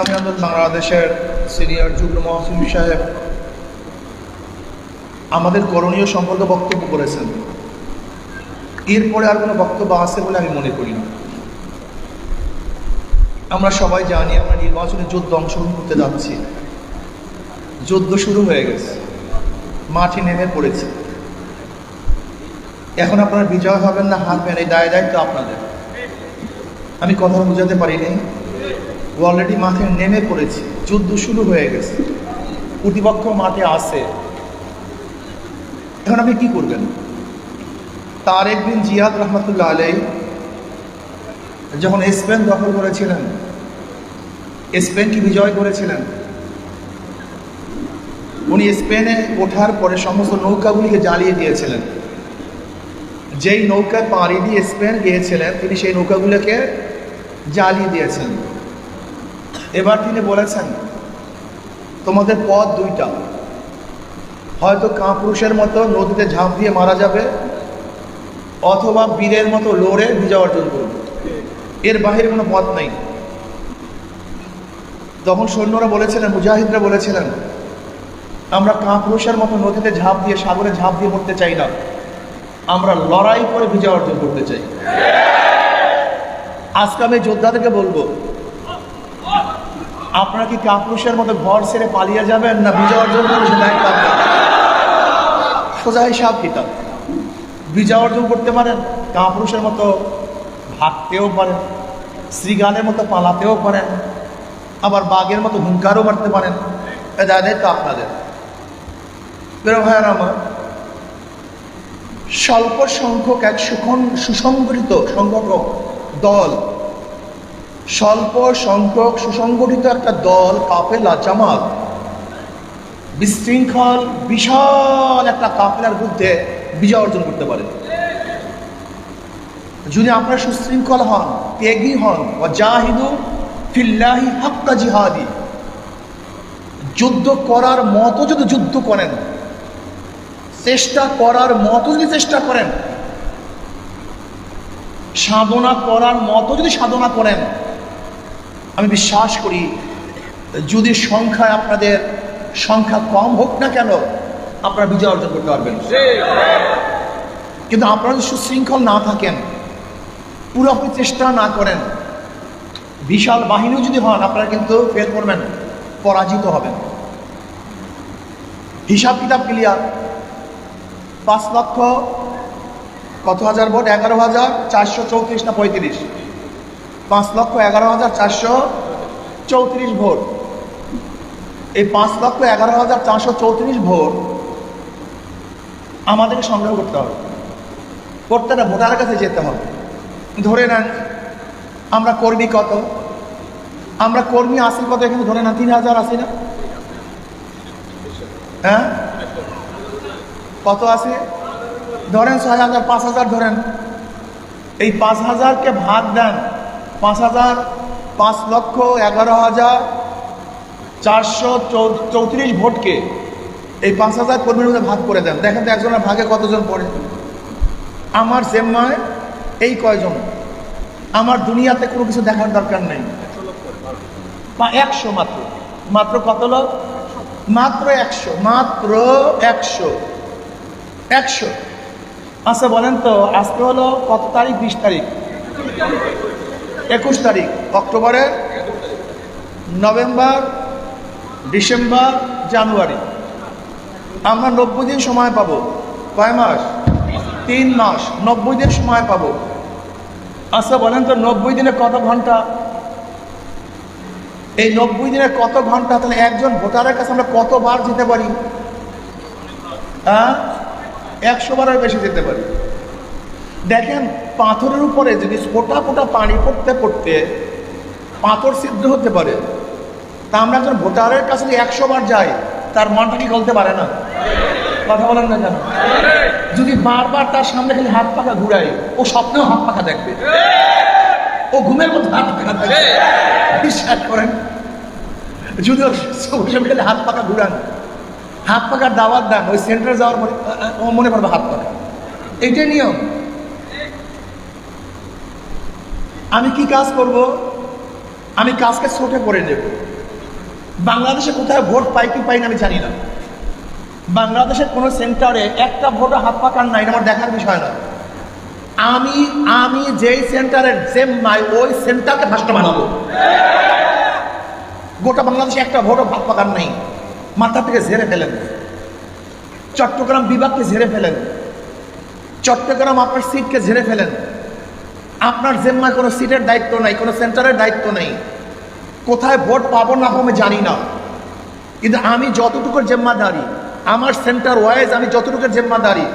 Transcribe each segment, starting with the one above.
আমি আমাদের বাংলাদেশের সিনিয়র যুগ্ম মহাসিম সাহেব আমাদের করণীয় সম্পর্কে বক্তব্য করেছেন। এরপরে আর কোনো বক্তব্য আছে বলে আমি মনে করি না। আমরা সবাই জানি আমরা নির্বাচনে যুদ্ধ অংশগ্রহণ করতে যাচ্ছি। যুদ্ধ শুরু হয়ে গেছে। মাঠে নেমে পড়েছে। এখন আপনারা বিজয় হবেন না, হারবেন, এই দায় দায়িত্ব আপনাদের। আমি কথা বোঝাতে পারিনি। অলরেডি মাঠে নেমে পড়েছে। যুদ্ধ শুরু হয়ে গেছে। প্রতিপক্ষ মাঠে আসে এখন আপনি কি করবেন? তার একদিন জিয়াদ রহমতুল্লাহ আলাই যখন স্পেন দখল করেছিলেন, স্পেন কি বিজয় করেছিলেন? উনি স্পেনে ওঠার পরে সমস্ত নৌকাগুলিকে জ্বালিয়ে দিয়েছিলেন। যেই নৌকায় পাড়ি দিয়ে স্পেন গিয়েছিলেন, তিনি সেই নৌকাগুলোকে জ্বালিয়ে দিয়েছেন। এবার তিনি বলেছেন, তোমাদের পথ দুইটা। হয়তো কাপুরুষের মতো নদীতে ঝাঁপ দিয়ে মারা যাবে, অথবা বীরের মতো লড়ে বিজয় অর্জন করবে। এর বাহিরে কোনো পথ নেই। তখন সৈন্যরা বলেছিলেন, মুজাহিদরা বলেছিলেন, আমরা কাপুরুষের মতো নদীতে ঝাঁপ দিয়ে, সাগরে ঝাঁপ দিয়ে মরতে চাই না। আমরা লড়াই করে বিজয় অর্জন করতে চাই। আজকে আমি যোদ্ধাদেরকে বলব আপনারা কি কাপুরুষের মতো ঘর ছেড়ে পালিয়ে যাবেন না বিজয় অর্জন করবেন সেটা সোজা হিসাব কিতাব। বিজয় অর্জন করতে পারেন, কাপুরুষের মতো ভাগতেও পারেন, শ্রীগানের মতো পালাতেও পারেন, আবার বাঘের মতো হুঙ্কারও মারতে পারেন। এটা তো আপনাদের। ভাইয়ার আমার, স্বল্প সংখ্যক এক সুখন সুসংগঠিত সংগঠক দল স্বল্প, সংখ্যক, সুসংগঠিত একটা দল, কাফেলা, জামাত। বিশৃঙ্খল, বিশাল একটা কাফেলার বিরুদ্ধে বিজয় অর্জন করতে পারে। যদি আপনারা সুশৃঙ্খল হন, ত্যাগী হন ও জাহিদু ফিল্লাহি হাক্কা জিহাদি, যুদ্ধ করার মতো যদি যুদ্ধ করেন, চেষ্টা করার মতো যদি চেষ্টা করেন, সাধনা করার মতো যদি সাধনা করেন আমি বিশ্বাস করি, যদি সংখ্যায় আপনাদের সংখ্যা কম হোক না কেন, আপনারা বিজয় অর্জন করতে পারবেন। কিন্তু আপনারা যদি সুশৃঙ্খল না থাকেন, পুরোপুরি চেষ্টা না করেন, বিশাল বাহিনী যদি হন, আপনারা কিন্তু ফেল করবেন, পরাজিত হবেন। হিসাব কিতাব ক্লিয়ার? পাঁচ লক্ষ কত হাজার ভোট? এগারো হাজার চারশো চৌত্রিশ না পঁয়ত্রিশ? পাঁচ লক্ষ এগারো হাজার চারশো চৌত্রিশ ভোট। এই পাঁচ লক্ষ এগারো হাজার চারশো চৌত্রিশ ভোট আমাদেরকে সংগ্রহ করতে হবে। প্রত্যেকটা ভোটারের কাছে যেতে হবে। ধরে নেন, আমরা কর্মী কত? আমরা কর্মী আসি কত? এখানে ধরে না তিন হাজার আসি না? হ্যাঁ? কত আছে ধরেন ছয় হাজার, পাঁচ হাজার ধরেন। এই পাঁচ হাজারকে ভাগ দেন। পাঁচ হাজার, পাঁচ লক্ষ এগারো হাজার চারশো চৌত্রিশ ভোটকে এই পাঁচ হাজার কর্মীর মধ্যে ভাগ করে দেন। দেখেন তো একজনের ভাগে কতজন পড়ে। আমার জেম্মায় এই কয়জন? আমার দুনিয়াতে কোনো কিছু দেখার দরকার নেই। একশো মাত্র। মাত্র কত লোক? মাত্র একশো মাত্র একশো। একশো। আচ্ছা বলেন তো, আজকে হলো কত তারিখ? বিশ তারিখ। একুশ তারিখ, অক্টোবরের নভেম্বর, ডিসেম্বর, জানুয়ারি। আমরা নব্বই দিন সময় পাবো। কয় মাস? তিন মাস। নব্বই দিন সময় পাবো। আচ্ছা বলেন তো, নব্বই দিনে কত ঘণ্টা? এই নব্বই দিনে কত ঘণ্টা? তাহলে একজন ভোটারের কাছে আমরা কতবার যেতে পারি? হ্যাঁ? একশো বারের বেশি যেতে পারি। দেখেন পাথরের উপরে যদি ফোটা ফোটা পানি পড়তে পড়তে পাথর সিদ্ধ হতে পারে, তা আমরা একজন ভোটারের কাছে একশো বার যাই, তার মনটা কি গলতে পারে না। কথা বলেন না কেন? যদি বারবার তার সামনে খালি হাত পাখা ঘুরাই, ও স্বপ্নেও হাত পাখা দেখবে। ও ঘুমের মধ্যে হাত পাখা দেখবে। বিশ্বাস করেন? যদি ওর খালি হাত পাখা ঘুরান, হাত পাখার দাওয়াত দেন, ওই সেন্টারে যাওয়ার পরে ও মনে করবে হাত পাখা। এইটাই নিয়ম। আমি কি কাজ করব? আমি কাজকে ছোটে করে দেব বাংলাদেশে কোথায় ভোট পাই কি পাই না আমি জানি না। বাংলাদেশের কোনো সেন্টারে একটা ভোটও হাত পাকার নাই, এটা আমার দেখার বিষয় না আমি আমি যেই সেন্টারের জেম্মায় ওই সেন্টারকে ভাষ্ট বানাবো। গোটা বাংলাদেশে একটা ভোটও ভাত পাকার নাই। মাথা থেকে ঝেড়ে ফেলেন। চট্টগ্রাম বিভাগকে ঝেড়ে ফেলেন। চট্টগ্রাম আপনার সিটকে ঝেড়ে ফেলেন। আপনার জেম্মায় কোনো সিটের দায়িত্ব নাই, কোনো সেন্টারের দায়িত্ব নেই। কোথায় ভোট পাবো না আমি জানি না। কিন্তু আমি যতটুকু জেম্মাদারি, আমার সেন্টার ওয়াইজ আমি যতটুকু জেম্মাদারি,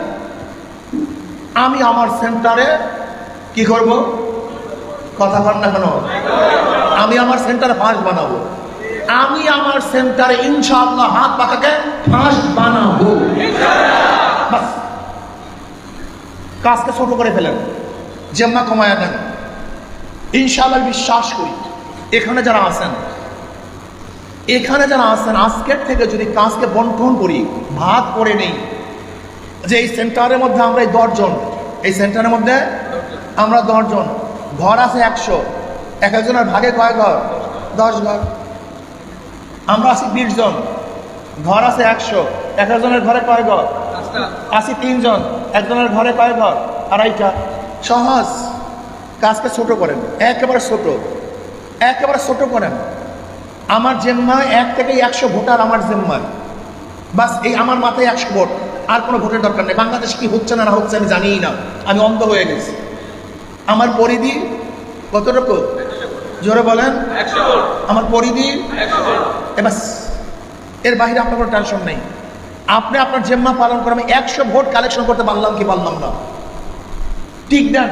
আমি আমার সেন্টারে কি করব? কথা বল না কেন? আমি আমার সেন্টারে ফাঁস বানাবো। আমি আমার সেন্টারে ইনশাআল্লাহ হাত পাকাকে ফাঁস বানাবো। কাজকে ছোট করে ফেলেন। জেম্মা কমায়া দেন। ইনশাআল্লাহ বিশ্বাস করি, এখানে যারা আছেন, এখানে যারা আছেন, আজকের থেকে যদি কাজকে বন্টন করি, ভাগ করে নেই। যে এই সেন্টারের মধ্যে আমরা এই দশজন, এই সেন্টারের মধ্যে আমরা দশজন, ঘর আছে একশো, এক একজনের ভাগে কয় ঘর? দশ ঘর। আমরা আছি বিশ জন, ঘর আছে একশো, এক একজনের ঘরে কয় ঘর? আছি তিনজন, একজনের ঘরে কয় ঘর? আড়াইটা। সহজ। কাজকে ছোট করেন একেবারে ছোট। একেবারে ছোট করেন। আমার জেম্মায় এক থেকে একশো ভোটার আমার জেম্মায়। বাস এই আমার মাথায় একশো ভোট। আর কোনো ভোটের দরকার নেই। বাংলাদেশ কি হচ্ছে না না হচ্ছে আমি জানিই না। আমি অন্ধ হয়ে গেছি। আমার পরিধি কতটুকু? জোরে বলেন। আমার পরিধি? এ বাসের বাইরে আপনার কোনো টেনশন নেই। আপনি আপনার জেম্মা পালন করে আমি একশো ভোট কালেকশন করতে পারলাম কি পারলাম না? টিক দেন।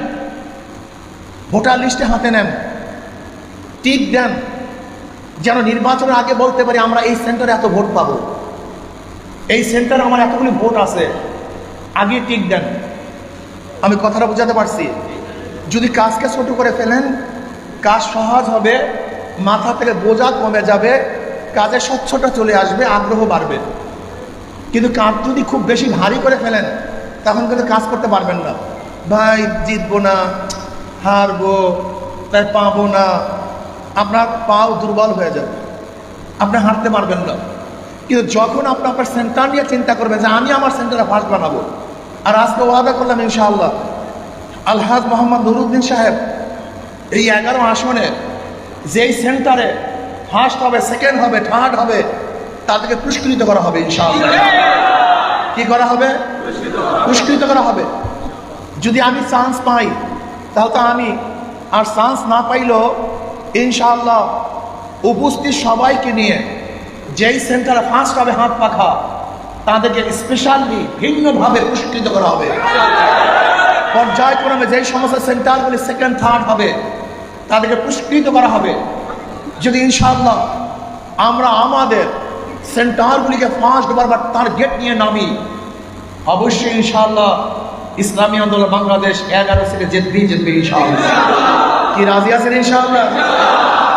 ভোটার লিস্টে হাতে নেন। টিক দেন। যেন নির্বাচনের আগে বলতে পারি আমরা এই সেন্টারে এত ভোট পাবো। এই সেন্টারে আমার এতগুলি ভোট আছে। আগে টিক দেন। আমি কথাটা বোঝাতে পারছি। যদি কাজকে ছোট করে ফেলেন, কাজ সহজ হবে, মাথা থেকে বোঝা কমে যাবে কাজের স্বচ্ছতা চলে আসবে, আগ্রহ বাড়বে। কিন্তু কাজ যদি খুব বেশি ভারী করে ফেলেন, তখন কিন্তু কাজ করতে পারবেন না। ভাই জিতবো না হারবো তাই পাবো না। আপনার পাও দুর্বল হয়ে যাবে। আপনি হাঁটতে পারবেন না। কিন্তু যখন আপনি আপনার সেন্টার নিয়ে চিন্তা করবেন যে আমি আমার সেন্টারে ফার্স্ট বানাবো আর আজকে ওয়াদা করলাম ইনশাআল্লাহ আলহাজ মোহাম্মদ নুরুদ্দিন সাহেব এই এগারো আসনে যেই সেন্টারে ফার্স্ট হবে সেকেন্ড হবে থার্ড হবে তাদেরকে পুরস্কৃত করা হবে ইনশাআল্লাহ। কি করা হবে? পুরস্কৃত করা হবে। যদি আমি চান্স পাই, তাহলে তো আমি, আর চান্স না পাইলেও ইনশাআল্লাহ উপস্থিত সবাইকে নিয়ে যেই সেন্টারে ফার্স্ট হবে হাত পাখা তাদেরকে স্পেশালি ভিন্নভাবে পুরস্কৃত করা হবে। পর্যায়ক্রমে যেই সমস্ত সেন্টারগুলি সেকেন্ড থার্ড হবে, তাদেরকে পুরস্কৃত করা হবে। যদি ইনশাআল্লাহ আমরা আমাদের সেন্টারগুলিকে ফার্স্ট বারবার টার্গেট নিয়ে নামি, অবশ্যই ইনশাআল্লাহ ইসলামী আন্দোলন বাংলাদেশ এগারো থেকে জিতবেই জিতবে ইনশাআল্লাহ। কি রাজি আছেন, ইনশাআল্লাহ?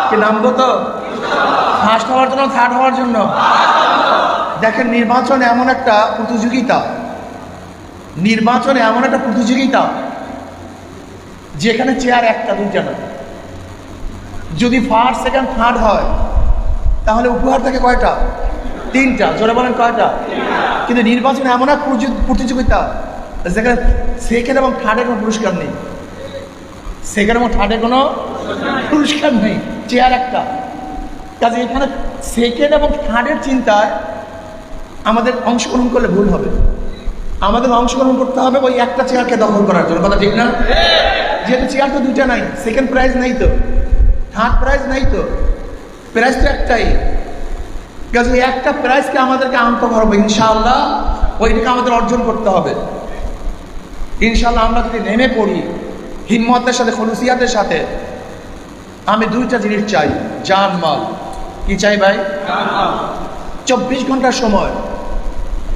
কি নামবো তো? ফার্স্ট হওয়ার জন্য থার্ড হওয়ার জন্য। দেখেন, নির্বাচন এমন একটা প্রতিযোগিতা। নির্বাচন এমন একটা প্রতিযোগিতা, যেখানে চেয়ার একটা, দুইটা না। যদি ফার্স্ট সেকেন্ড থার্ড হয়, তাহলে উপহার থাকে কয়টা? তিনটা। জোরে বলেন কয়টা? কিন্তু নির্বাচন এমন এক প্রতিযোগিতা যেখানে সেকেন্ড এবং থার্ডের কোনো পুরস্কার নেই। সেকেন্ড এবং থার্ডের কোনো পুরস্কার নেই চেয়ার একটা। কাজে এখানে সেকেন্ড এবং থার্ডের চিন্তায় আমাদের অংশগ্রহণ করলে ভুল হবে। আমাদের অংশগ্রহণ করতে হবে ওই একটা চেয়ারকে দখল করার জন্য, কথা ঠিক না? যেহেতু চেয়ার তো দুইটা নাই সেকেন্ড প্রাইজ নাই তো। থার্ড প্রাইজ নাই তো। প্রাইজ তো একটাই। কাজে একটা প্রাইজকে আমাদেরকে আনতে পারব ইনশাআল্লাহ, ওইটাকে আমাদের অর্জন করতে হবে। ইনশাআল্লাহ আমরা যদি নেমে পড়ি হিম্মতের সাথে খলুসিয়াতের সাথে আমি দুইটা জিনিস চাই জান মাল। কি চাই ভাই? চব্বিশ ঘণ্টার সময়।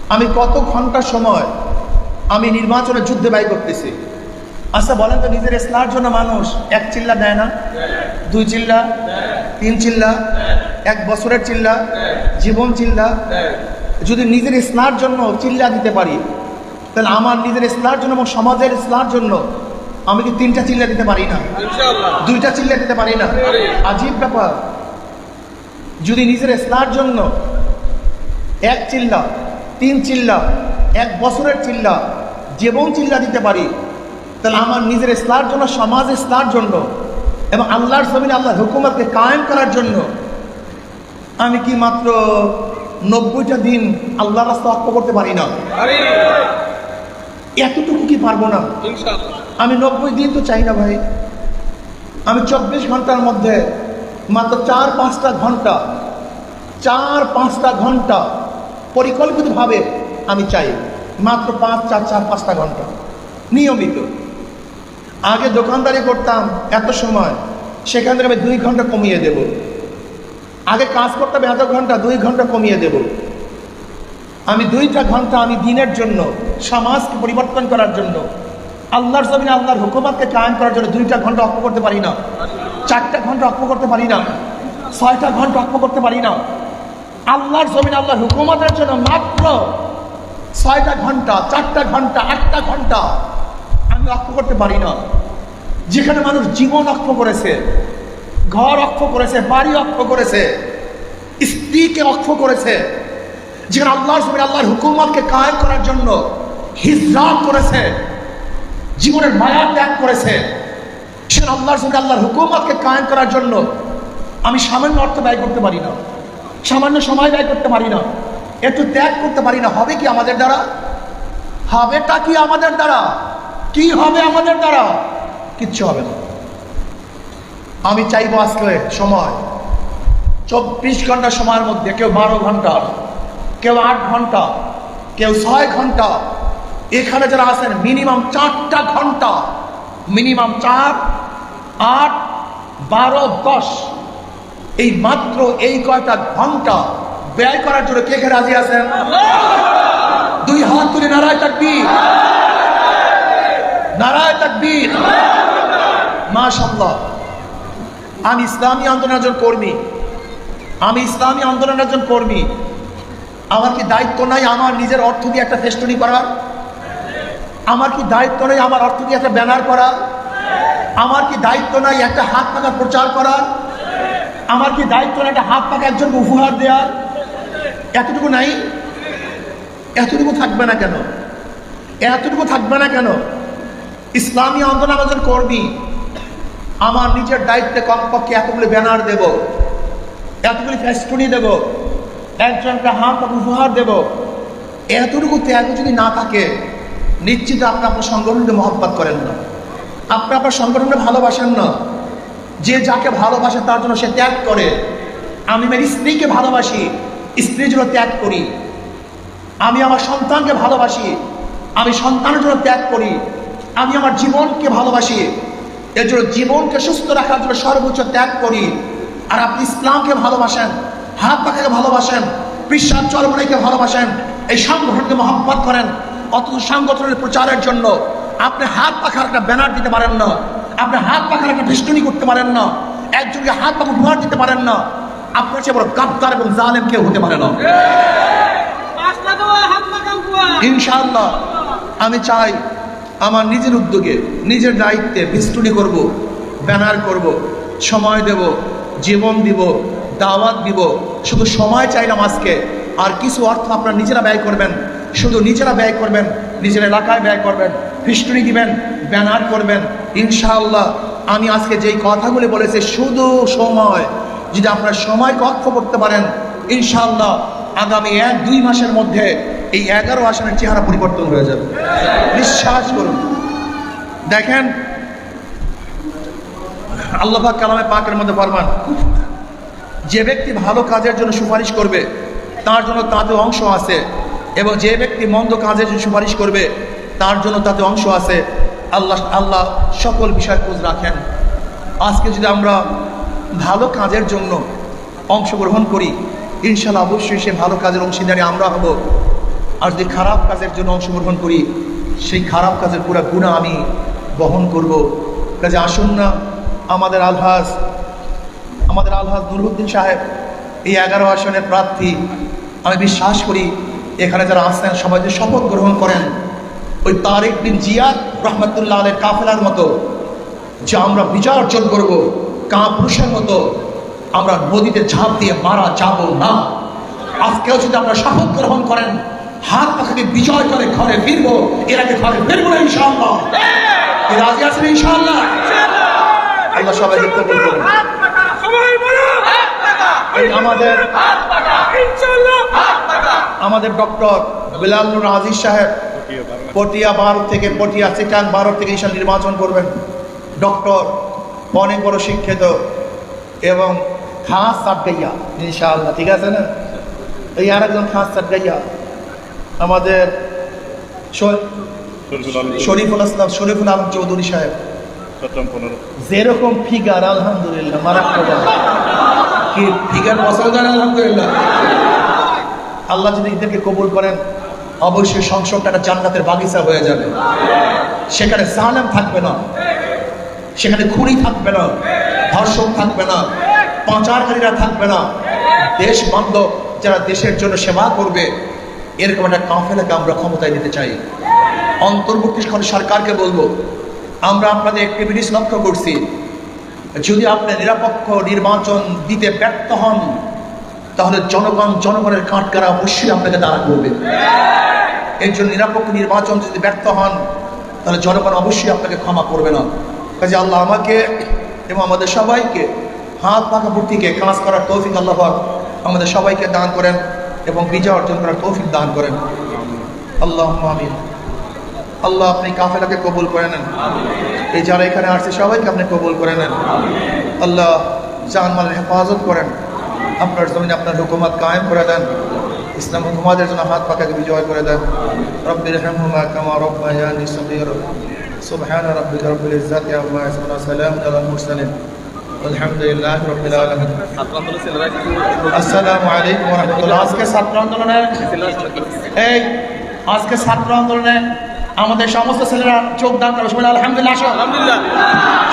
আমি কত ঘণ্টার সময় আমি নির্বাচনে যুদ্ধে ব্যয় করতেছি? আচ্ছা বলেন তো নিজের ইসলার জন্য মানুষ এক চিল্লা দেয় না? দুই চিল্লা? তিন চিল্লা? এক বছরের চিল্লা? জীবন চিল্লা? যদি নিজের ইসলার জন্য চিল্লা দিতে পারি তাহলে আমার নিজের ইসলার জন্য এবং সমাজের ইসলার জন্য আমি কি তিনটা চিল্লা দিতে পারি না? দুইটা চিল্লা দিতে পারি না? আজীব ব্যাপার। যদি নিজের ইসলার জন্য এক চিল্লা তিন চিল্লা এক বছরের চিল্লা জীবন চিল্লা দিতে পারি তাহলে আমার নিজের ইসলার জন্য সমাজ ইসলার জন্য এবং আল্লাহর জমিনে আল্লাহ হুকুমতকে কায়েম করার জন্য আমি কি মাত্র নব্বইটা দিন আল্লাহ রাস্তা অক্ষ করতে পারি না? এতটুকু কি পারব না? আমি নব্বই দিন তো চাই না ভাই। আমি চব্বিশ ঘণ্টার মধ্যে মাত্র চার পাঁচটা ঘণ্টা চার পাঁচটা ঘণ্টা পরিকল্পিতভাবে আমি চাই। মাত্র পাঁচ চার চার পাঁচটা ঘণ্টা। নিয়মিত। আগে দোকানদারি করতাম এত সময় সেখান থেকে আমি দুই ঘণ্টা কমিয়ে দেব। আগে কাজ করতাম এত ঘণ্টা দুই ঘণ্টা কমিয়ে দেব। আমি দুইটা ঘণ্টা আমি দিনের জন্য, সমাজকে পরিবর্তন করার জন্য, আল্লাহর জমিনে আল্লাহর হুকুমাতকে কায়েম করার জন্য দুইটা ঘণ্টা অক্ষ করতে পারি না, চারটা ঘণ্টা অক্ষ করতে পারি না, ছয়টা ঘণ্টা অক্ষ করতে পারি না। আল্লাহর জমিনে আল্লাহর হুকুমাতের জন্য মাত্র ছয়টা ঘণ্টা, চারটা ঘণ্টা, আটটা ঘণ্টা আমি অক্ষ করতে পারি না। যেখানে মানুষ জীবন অক্ষ করেছে, ঘর অক্ষ করেছে, বাড়ি অক্ষ করেছে, স্ত্রীকে অক্ষ করেছে যেখানে আল্লাহর জমিনে আল্লাহর হুকুমতকে কায়েম করার জন্য হিজরাত করেছে, জীবনের মায়া ত্যাগ করেছে, সেখানে আল্লাহর সঙ্গে আল্লাহর হুকুমতকে কায়েম করার জন্য আমি সামান্য অর্থ ব্যয় করতে পারি না, সামান্য সময় ব্যয় করতে পারি না, একটু ত্যাগ করতে পারি না, হবে কি আমাদের দ্বারা? হবেটা কি আমাদের দ্বারা? কি হবে আমাদের দ্বারা? কিচ্ছু হবে না। আমি চাইব আজকে সময়, চব্বিশ ঘণ্টা সময়ের মধ্যে, কেউ বারো ঘণ্টা কেউ আট ঘণ্টা, কেউ ছয় ঘণ্টা। এখানে যারা আছেন মিনিমাম চারটা ঘণ্টা। মিনিমাম চার, আট, বারো, দশ। এই মাত্র এই কয়টা ঘণ্টা ব্যয় করার জন্য কে কে রাজি আছেন? দুই হাত তুলে নারায় তাকবীর। নারায় তাকবীর। মাশাল্লাহ আমি ইসলামী আন্দোলনের একজন কর্মী। আমি ইসলামী আন্দোলনের একজন কর্মী। আমার কি দায়িত্ব নাই আমার নিজের অর্থ দিয়ে একটা ফেস্টুনি করার আমার কি দায়িত্ব নেই আমার অর্থ দিয়ে একটা ব্যানার করা? আমার কি দায়িত্ব নাই একটা হাত পাকা প্রচার করার আমার কি দায়িত্ব নাই একটা হাত পাকা একজনকে উপহার দেওয়ার এতটুকু নাই? এতটুকু থাকবে না কেন? এতটুকু থাকবে না কেন? ইসলামী আন্দোলন একজন কর্মী, আমার নিজের দায়িত্বে কমপক্ষে এতগুলি ব্যানার দেব, এতগুলি ফেস্টুনি দেব একজনকে হাত উপহার দেব। এতটুকু ত্যাগ যদি না থাকে, নিশ্চিত আপনি আপনার সংগঠনকে মহব্বত করেন না। আপনি আপনার সংগঠনকে ভালোবাসেন না। যে যাকে ভালোবাসে তার জন্য সে ত্যাগ করে। আমি আমার স্ত্রীকে ভালোবাসি, স্ত্রীর জন্য ত্যাগ করি। আমি আমার সন্তানকে ভালোবাসি, আমি সন্তানের জন্য ত্যাগ করি। আমি আমার জীবনকে ভালোবাসি, এর জন্য জীবনকে সুস্থ রাখার জন্য সর্বোচ্চ ত্যাগ করি। আর আপনি ইসলামকে ভালোবাসেন হাত পাখাকে ভালোবাসেন বিশ্বাস চরমনাইকে ভালোবাসেন, এই সংগঠনকে মহব্বত করেন। অথচ সংগঠনের প্রচারের জন্য আপনি হাত পাখার একটা ব্যানার দিতে পারেন না, আপনি হাত পাখার একটা ভিষ্টনী করতে পারেন না, একজনকে হাত পাখা উপহার দিতে পারেন না। আপনার চেয়ে বড় গাদ্দার এবং জালেম কেউ হতে পারে না। ইনশাআল্লাহ, আমি চাই আমার নিজের উদ্যোগে, নিজের দায়িত্বে ভিষ্টুনি করব, ব্যানার করব, সময় দেব, জীবন দিব দাওয়াত দিব। শুধু সময় চাইলাম আজকে। আর কিছু অর্থ আপনারা নিজেরা ব্যয় করবেন। শুধু নিজেরা ব্যয় করবেন, নিজের এলাকায় ব্যয় করবেন ফিস্টুনি দিবেন ব্যানার করবেন। ইনশাআল্লাহ, আমি আজকে যেই কথাগুলি বলেছি, শুধু সময়। যদি আপনারা সময় অক্ষ করতে পারেন, ইনশাআল্লাহ, আগামী এক, দুই মাসের মধ্যে এই এগারো আসনের চেহারা পরিবর্তন হয়ে যাবে। বিশ্বাস করুন। দেখেন, আল্লাহ কালামে পাকের মধ্যে ফরমান। যে ব্যক্তি ভালো কাজের জন্য সুপারিশ করবে, তার জন্য তাতে অংশ আছে। এবং যে ব্যক্তি মন্দ কাজের জন্য সুপারিশ করবে, তার জন্য তাতে অংশ আছে। আল্লাহ আল্লাহ সকল বিষয় খোঁজ রাখেন। আজকে যদি আমরা ভালো কাজের জন্য অংশগ্রহণ করি ইনশাল্লাহ অবশ্যই সে ভালো কাজের অংশীদারি আমরা হব। আর যদি খারাপ কাজের জন্য অংশগ্রহণ করি, সেই খারাপ কাজের পুরো গুণা আমি বহন করব। কাজে আসুন না, আমাদের আলহাজ আমাদের আলহাজ নুরুদ্দিন সাহেব এই এগারো আসনের প্রার্থী। আমি বিশ্বাস করি এখানে যারা আসেন সবাই যে শপথ গ্রহণ করেন ওই তারেক বিন জিয়াদ রহমতুল্লাহ আলের কাফেলার মতো যে আমরা বিজয় অর্জন করব কা পুরুষের মতো আমরা নদীতে ঝাঁপ দিয়ে মারা যাব না। আজকেও যদি আমরা শপথ গ্রহণ করেন হাত পাখাকে বিজয় করে ঘরে ফিরবো এর আগে ঘরে ফিরবো না ইনশাআল্লাহ। কি রাজি আছেন ইনশাআল্লাহ? আল্লাহ সবাই দেখতে বলবেন সবাই বলো এই আমাদের আমাদের ডক্টর বিলালুর আজিজ সাহেব পটিয়া ভারত থেকে পটিয়া চিটাং ভারত থেকে ইনশাল নির্বাচন করবেন। ডক্টর অনেক বড় শিক্ষিত এবং খাস সাতগাইয়া ইনশাআল্লাহ ঠিক আছে না? এই আর একজন খাস সাতগাইয়া আমাদের শরীফুল আসলাম শরীফুল আলম চৌধুরী সাহেব। যেরকম ফিগার আলহামদুলিল্লাহ মারাত্মক। কি আলহামদুলিল্লাহ। আল্লাহ যদি এদেরকে কবুল করেন, অবশ্যই সংসদটা একটা জান্নাতের বাগিচা হয়ে যাবে। সেখানে সালাম থাকবে না। সেখানে খুনি থাকবে না। ধর্ষক থাকবে না। পাচারকারীরা থাকবে না। দেশ বান্ধব যারা দেশের জন্য সেবা করবে, এরকম একটা কাফেলাকে আমরা ক্ষমতায় নিতে চাই। অন্তর্বর্তীকালীন সরকারকে বলব, আমরা আপনাদের অ্যাক্টিভিটিস লক্ষ্য করছি। যদি আপনি নিরপেক্ষ নির্বাচন দিতে ব্যর্থ হন, তাহলে জনগণ জনগণের কাঠকারা অবশ্যই আপনাকে দাঁড়া করবে। এর জন্য নিরপেক্ষ নির্বাচন যদি ব্যর্থ হন, তাহলে জনগণ অবশ্যই আপনাকে ক্ষমা করবে না। কাজে আল্লাহ আমাকে এবং আমাদের সবাইকে হাত পাকা ভর্তিকে কাজ করার তৌফিক আল্লাহ আমাদের সবাইকে দান করেন এবং বিজয় অর্জন করার তৌফিক দান করেন। আল্লাহ আমিন। আল্লাহ আপনি কাফেলাকে কবুল করে নেন। এই যারা এখানে আসছে, সবাইকে আপনি কবুল করে নেন। আল্লাহ জানমালের হেফাজত করেন। আপনার জমিনে আপনার হুকুমাত কায়েম করে দেন। ইসলাম হুকুমাদের জন্য হাত পাকাকে বিজয় করে দেন। রব্বির রহমুমা কামা রব্বায়ানি সগীর। সুবহান রাব্বিকা রব্বিল ইজ্জাতি আম্মা ইয়াসিফুন ওয়া সালামুন আলাল মুরসালিন। আলহামদুলিল্লাহি রাব্বিল আলামিন। আজকে ছাত্র আন্দোলনে এই, আজকে ছাত্র আন্দোলনে আমাদের সমস্ত ছেলেরা যোগদান করে। সবাই আলহামদুলিল্লাহ আসো। আলহামদুলিল্লাহ।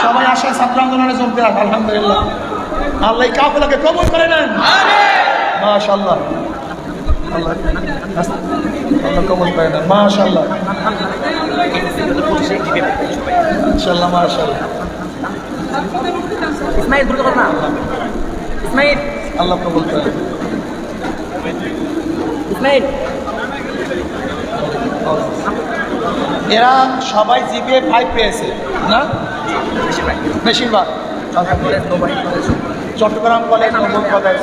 সবাই আসেন ছাত্র আন্দোলনে যোগ দেন আলহামদুলিল্লাহ। আল্লাহ এই কাফেলাকে কবুল করে নেন। মাশাআল্লাহ। আল্লাহ আল্লাহ কবুল করে নেন। মাশাআল্লাহ। ইনশাআল্লাহ মাশাআল্লাহ। ইসমাইল দ্রুত কথা। ইসমাইল। আল্লাহ কবুল করে নেন। ইসমাইল। এরা সবাই জিপিএ ফাইভ পেয়েছে, না? বেশিরভাগ। চট্টগ্রাম কলেজ নবম কলেজ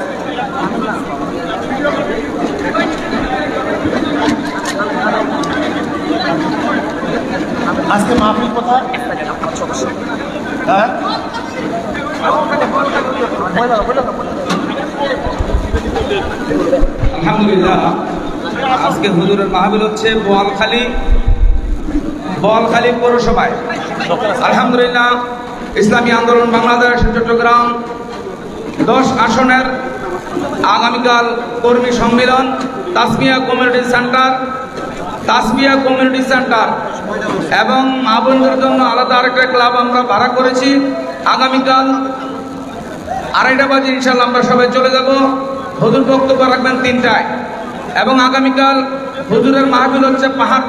আজকে মাহফিল কোথায়? হ্যাঁ? আলহামদুলিল্লাহ। আজকে হুজুরের মাহবিল হচ্ছে বোয়ালখালী বোয়ালখালী পৌরসভায়। আলহামদুলিল্লাহ, ইসলামী আন্দোলন বাংলাদেশ, চট্টগ্রাম দশ আসনের আগামীকাল কর্মী সম্মেলন, Tasmia community centre, Tasmia community centre এবং মা বোনদের জন্য আলাদা আরেকটা ক্লাব আমরা ভাড়া করেছি। আগামীকাল আড়াইটা বাজে ইনশাল্লাহ আমরা সবাই চলে যাব। হুজুর বক্তব্য রাখবেন তিনটায় এবং আগামীকাল হুজুরের মাহফিল হচ্ছে পাহাড়